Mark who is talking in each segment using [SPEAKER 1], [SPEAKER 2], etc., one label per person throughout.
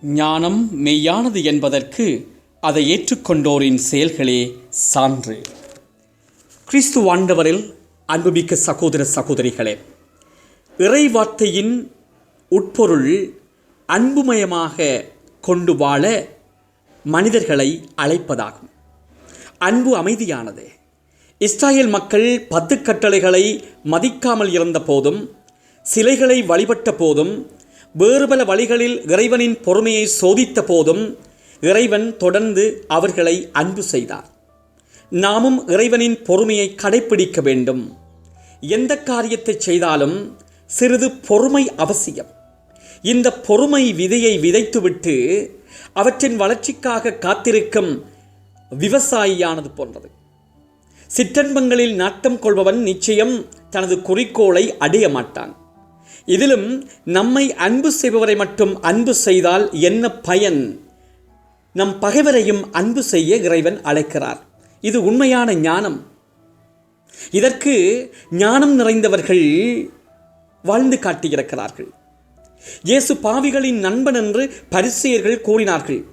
[SPEAKER 1] ஞானம்
[SPEAKER 2] மெய்யானது என்பதற்கு அதை ஏற்றுக்கொண்டோரின் செயல்களே சான்று. கிறிஸ்து ஆண்டவரில் அன்புமிக்க சகோதர சகோதரிகளே இறைவார்த்தையின் உட்பொருள் அன்புமயமாக கொண்டு வாழ மனிதர்களை அழைப்பதாகும். அன்பு அமைதியானது. இஸ்ராயேல் மக்கள் பத்து கட்டளைகளை மதிக்காமல் இருந்த போதும் சிலைகளை வழிபட்ட போதும் வேறு பல வழிகளில் இறைவனின் பொறுமையை சோதித்த போதும் இறைவன் தொடர்ந்து அவர்களை அன்பு செய்தார். நாமும் இறைவனின் பொறுமையை கடைப்பிடிக்க வேண்டும். எந்த காரியத்தை செய்தாலும் சிறிது பொறுமை அவசியம். இந்த பொறுமை விதையை விதைத்துவிட்டு அவற்றின் வளர்ச்சிக்காக காத்திருக்கும் விவசாயியானது போன்றது. சிற்றன்பங்களில் நாட்டம் கொள்பவன் நிச்சயம் தனது குறிக்கோளை அடைய மாட்டான் இதிலும் நம்மை அன்பு செய்பவரை மட்டும் அன்பு செய்தால் என்ன பயன்? நம் பகைவரையும் அன்பு செய்ய இறைவன் அழைக்கிறார். இது உண்மையான ஞானம். இதற்கு ஞானம் நிறைந்தவர்கள் வாழ்ந்து காட்டியிருக்கிறார்கள். இயேசு பாவிகளின் நண்பன் என்று பரிசெயர்கள் கூறினார்கள்.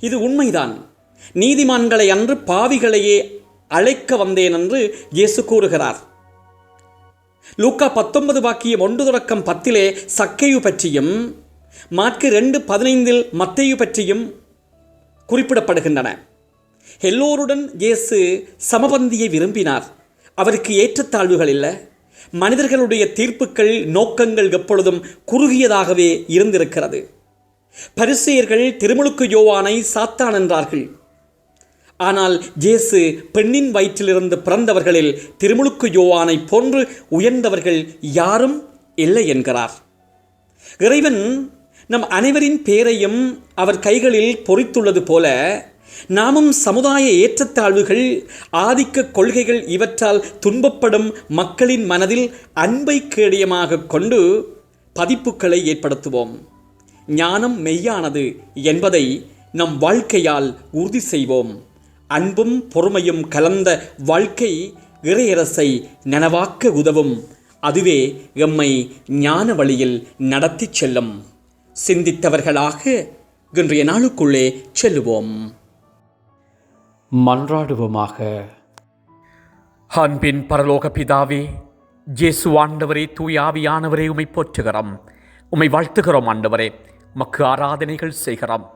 [SPEAKER 2] இது உண்மைதான். நீதிமான்களை அன்று பாவிகளையே அழைக்க வந்தேன் என்று இயேசு கூறுகிறார். லூக்கா பத்தொன்பது வாக்கியம் ஒன்று தொடக்கம் பத்திலே சக்கையு பற்றியும் மார்க்கு ரெண்டு பதினைந்தில் மத்தையு பற்றியும் குறிப்பிடப்படுகின்றன. எல்லோருடன் இயேசு சமபந்தியை விரும்பினார். அவருக்கு ஏற்றத்தாழ்வுகள் இல்லை. மனிதர்களுடைய தீர்ப்புகள் நோக்கங்கள் எப்பொழுதும் குறுகியதாகவே இருந்திருக்கிறது. பரிசெயர்கள் திருமுழுக்கு யோவானை சாத்தான் என்றார்கள். ஆனால் ஜேசு பெண்ணின் வயிற்றிலிருந்து பிறந்தவர்களில் திருமுழுக்கு யோவானை போன்று உயர்ந்தவர்கள் யாரும் இல்லை என்கிறார். இறைவன் நம் அனைவரின் பேரையும் அவர் கைகளில் பொறித்துள்ளது போல நாமும் சமுதாய ஏற்றத்தாழ்வுகள் ஆதிக்க கொள்கைகள் இவற்றால் துன்பப்படும் மக்களின் மனதில் அன்பை கேடயமாக கொண்டு பதிப்புகளை ஏற்படுத்துவோம். ஞானம் மெய்யானது என்பதை நம் வாழ்க்கையால் உறுதி செய்வோம். அன்பும் பொறுமையும் கலந்த வாழ்க்கை இறையரசை நனவாக்க உதவும். அதுவே எம்மை ஞான வழியில் நடத்திச் செல்லும். சிந்தித்தவர்களாக இன்றைய நாளுக்குள்ளே செல்லுவோம். மன்றாடுவோமாக. அன்பின் பரலோக பிதாவே ஜேசு ஆண்டவரே தூயாவியானவரே உமை போற்றுகிறோம். உம்மை வாழ்த்துகிறோம் ஆண்டவரே. மக்கு ஆராதனைகள் செய்கிறோம்.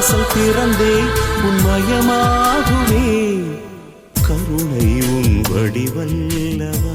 [SPEAKER 1] மனவாசல் திறந்தே உன்மயமாகுவே கருணை உன் வடிவல்லவா.